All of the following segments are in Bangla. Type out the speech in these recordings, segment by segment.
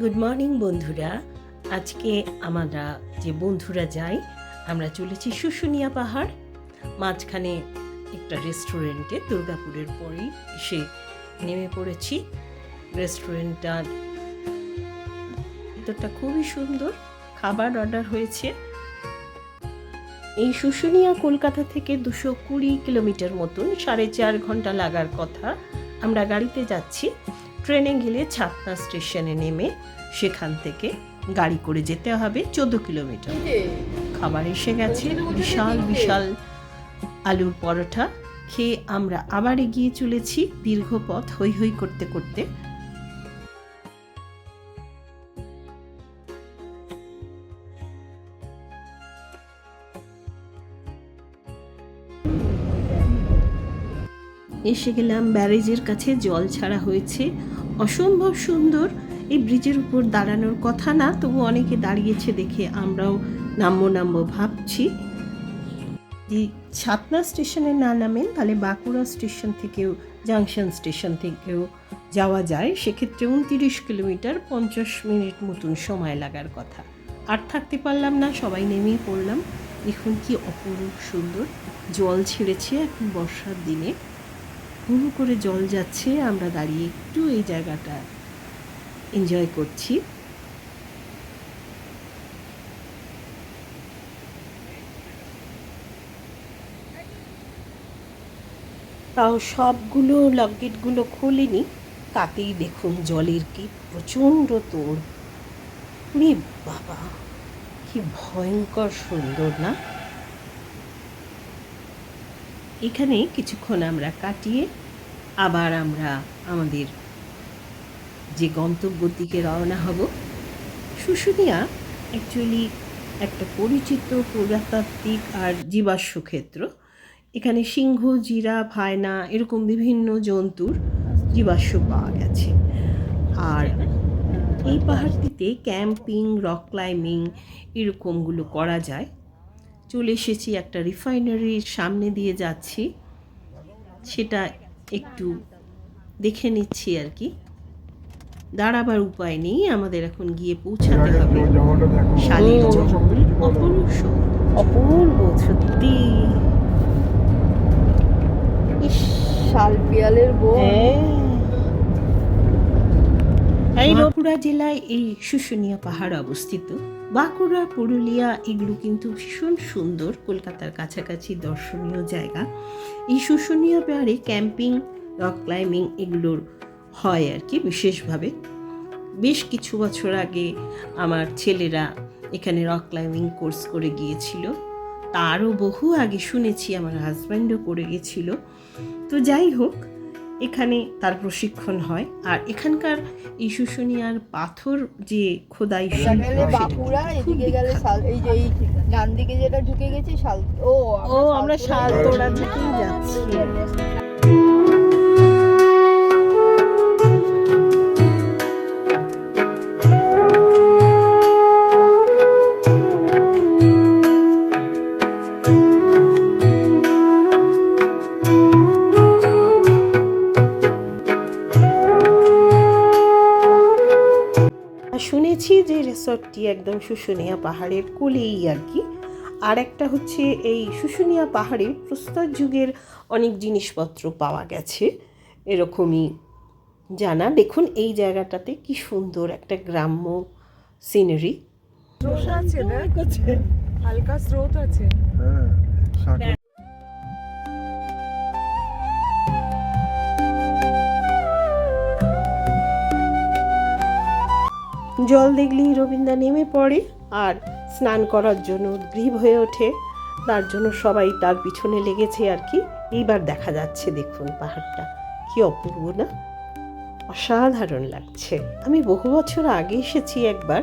গুড মর্নিং বন্ধুরা। আজকে আমরা যে বন্ধুরা যাই, আমরা চলেছি শুশুনিয়া পাহাড়। মাঝখানে একটা রেস্টুরেন্টে দুর্গাপুরের পরেই এসে নেমে পড়েছি। রেস্টুরেন্টটার ভিতরটা খুবই সুন্দর। খাবার অর্ডার হয়েছে। এই শুশুনিয়া, কলকাতা থেকে দুশো কুড়ি কিলোমিটার মতন, সাড়ে চার ঘণ্টা লাগার কথা আমরা গাড়িতে যাচ্ছি। ট্রেনে গেলে ছাতনা স্টেশনে নেমে সেখান থেকে গাড়ি করে যেতে হবে চোদ্দ কিলোমিটার। খাবার এসে গেছে বিশাল বিশাল আলুর পরোটা। খেয়ে আমরা আবার এগিয়ে চলেছি দীর্ঘ পথ হৈ হৈ করতে করতে। এসে গেলাম ব্যারেজের কাছে, জল ছাড়া হয়েছে। অসম্ভব সুন্দর। এই ব্রিজের উপর দাঁড়ানোর কথা না, তবু অনেকে দাঁড়িয়েছে দেখে আমরাও নামবো নামবো ভাবছি। যদি ছাতনা স্টেশনে না নামেন, তাহলে বাঁকুড়া স্টেশন থেকেও, জাংশন স্টেশন থেকেও যাওয়া যায়। সেক্ষেত্রে উনতিরিশ কিলোমিটার পঞ্চাশ মিনিট মতন সময় লাগার কথা। আর থাকতে পারলাম না, সবাই নেমেই পড়লাম। দেখুন কি অপরূপ সুন্দর। জল ছেড়েছে এখন বর্ষার দিনে। হুহু করে জল যাচ্ছে, আমরা দাঁড়িয়ে একটু এই জায়গাটা এনজয় করছি। তাও সবগুলো লকগেটগুলো খোলেনি, তাতেই দেখুন জলের কি প্রচণ্ড তোড়। রে বাবা, কি ভয়ঙ্কর সুন্দর না? এখানে কিছুক্ষণ আমরা কাটিয়ে আবার আমরা আমাদের যে গন্তব্যর দিকে রওনা হব, শুশুনিয়া অ্যাকচুয়ালি একটা পরিচিত পুরাতাত্ত্বিক আর জীবাশ্ম ক্ষেত্র। এখানে সিংহ, জিরা, ভায়না এরকম বিভিন্ন জন্তুর জীবাশ্ম পাওয়া গেছে। আর এই পাহাড়টিতে ক্যাম্পিং, রক ক্লাইম্বিং এরকমগুলো করা যায়। চলে এসেছি একটা রিফাইনারির সামনে দিয়ে যাচ্ছি। সেটা একটু দেখে নিচ্ছি আর কি। দাঁড়াবার উপায় নেই আমাদের এখন গিয়ে পৌঁছাতে হবে। শালির অপূর্ব অপূর্ব সত্যি। ইস শাল পিয়ালের বউ। এই বাঁকুড়া জেলায় এই শুশুনিয়া পাহাড় অবস্থিত। বাঁকুড়া, পুরুলিয়া এগুলো কিন্তু ভীষণ সুন্দর, কলকাতার কাছাকাছি দর্শনীয় জায়গা। এই শুশুনিয়া পাহাড়ে ক্যাম্পিং, রক ক্লাইম্বিং এগুলোর হয় আর কি বিশেষভাবে। বেশ কিছু বছর আগে আমার ছেলেরা এখানে রক ক্লাইম্বিং কোর্স করে গিয়েছিল। তারও বহু আগে শুনেছি, আমার হাজব্যান্ডও করে গেছিল তো যাই হোক এখানে তার প্রশিক্ষণ হয়। আর এখানকার এই শুশুনিয়ার পাথর যে খোদাই বাঁকুড়া এদিকে গেলে। এই যে এই ডান দিকে যেটা ঢুকে গেছে শাল ও ও আমরা শাল তোড়া দিকেই যাচ্ছি। রিসর্টটি একদম শুশুনিয়া পাহাড়ের কোলেই আর কি। আর একটা হচ্ছে এই শুশুনিয়া পাহাড়ে প্রস্তর যুগের অনেক জিনিসপত্র পাওয়া গেছে। এরকমই জানা। দেখুন এই জায়গাটাতে কি সুন্দর একটা গ্রাম্য সিনারি স্রোত আছে হালকা স্রোত আছে। হ্যাঁ জল দেখলেই রবীন্দ্র নেমে পড়ে আর স্নান করার জন্য উদ্গ্রীব হয়ে ওঠে। তার জন্য সবাই তার পিছনে লেগেছে আর কি। এইবার দেখা যাচ্ছে, দেখুন পাহাড়টা। কি অপূর্ব না? অসাধারণ লাগছে। আমি বহু বছর আগে এসেছি একবার।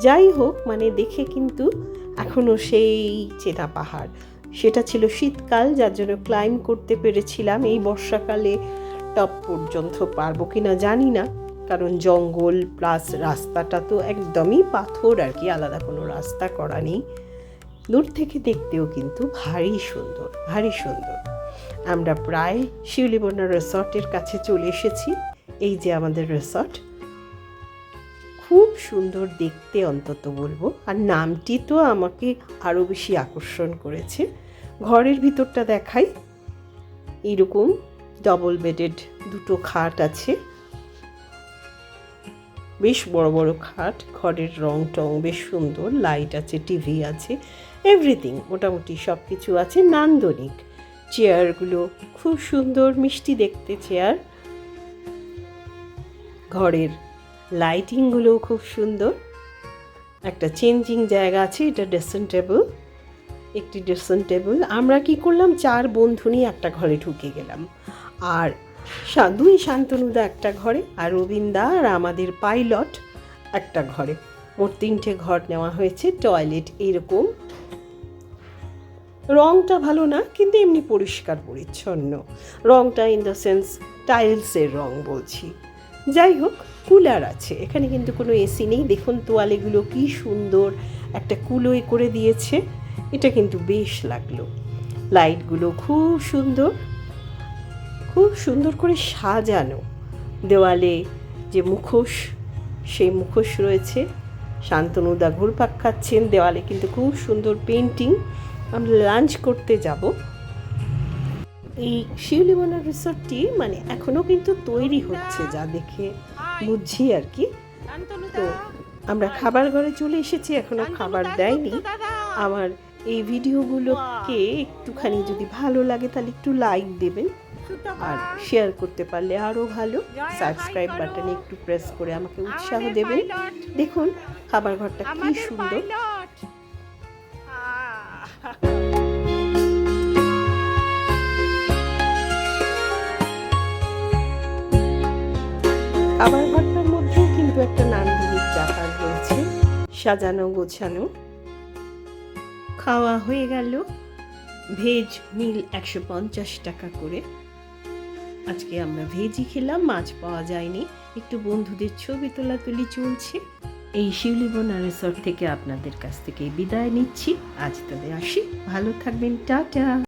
যাই হোক মানে দেখে কিন্তু এখনও সেই চেনা পাহাড়। সেটা ছিল শীতকাল, যার জন্য ক্লাইম্ব করতে পেরেছিলাম। এই বর্ষাকালে টপ পর্যন্ত পারব কিনা জানি না। কারণ জঙ্গল প্লাস রাস্তাটা তো একদমই পাথর আর কি, আলাদা কোনো রাস্তা করা নেই। দূর থেকে দেখতেও কিন্তু ভারী সুন্দর ভারী সুন্দর। আমরা প্রায় শিউলিবনা রিসর্টের কাছে চলে এসেছি। এই যে আমাদের রিসর্ট খুব সুন্দর দেখতে অন্তত বলব। আর নামটি তো আমাকে আরও বেশি আকর্ষণ করেছে। ঘরের ভিতরটা দেখাই। এরকম ডবল বেডেড দুটো খাট আছে। বেশ বড় বড় খাট, ঘরের রং টং বেশ সুন্দর লাইট আছে টিভি আছে এভরিথিং মোটামুটি সব কিছু আছে নান্দনিক। চেয়ারগুলো খুব সুন্দর, মিষ্টি দেখতে চেয়ার ঘরের লাইটিংগুলোও খুব সুন্দর। একটা চেঞ্জিং জায়গা আছে, এটা ড্রেসিং টেবিল একটি ড্রেসিং টেবিল আমরা কি করলাম? চার বন্ধু নিয়ে একটা ঘরে ঢুকে গেলাম। আর দুই শান্তনুদা একটা ঘরে আর রবীন্দা আর আমাদের পাইলট একটা ঘরে। মোট তিনটে ঘর নেওয়া হয়েছে, টয়লেট এরকম। রংটা ভালো না, কিন্তু এমনি পরিষ্কার, পরিচ্ছন্ন। রংটা ইন দ্য সেন্স টাইলসের রং বলছি। যাই হোক, কুলার আছে। এখানে কিন্তু কোনো এসি নেই। দেখুন তোয়ালেগুলো কি সুন্দর একটা কুলোয় করে দিয়েছে। এটা কিন্তু বেশ লাগল। লাইটগুলো খুব সুন্দর। খুব সুন্দর করে সাজানো। দেওয়ালে যে মুখোশ, সেই মুখোশ রয়েছে। শান্তনুদা ঘুরপাক খাচ্ছেন। দেওয়ালে কিন্তু খুব সুন্দর পেন্টিং আমরা লাঞ্চ করতে যাব। এই শিউলিমনা রিসোর্টটি মানে এখনও কিন্তু তৈরি হচ্ছে, যা দেখে বুঝছি আর কি। তো আমরা খাবার ঘরে চলে এসেছি এখনও খাবার দেয়নি। আমার এই ভিডিওগুলোকে একটুখানি যদি ভালো লাগে, তাহলে একটু লাইক দেবেন। আর শেয়ার করতে পারলে আরও ভালো। সাবস্ক্রাইব বাটনে একটু প্রেস করে আমাকে উৎসাহ দেবেন। দেখুন খাবার ঘরটা কি সুন্দর। খাবার ঘরটার মধ্যেও কিন্তু একটা নান্দনিক ব্যাপার রয়েছে। সাজানো গোছানো। খাওয়া হয়ে গেল। ভেজ মিল একশো পঞ্চাশ টাকা করে। আজকে আমরা ভেজি খেলাম, মাছ পাওয়া যায়নি। একটু বন্ধুদের ছবি তোলা তুলি চলছে। এই শিউলিবনা রিসর্ট থেকে আপনাদের কাছ থেকে বিদায় নিচ্ছি। আজ তবে আসি। ভালো থাকবেন, টাটা।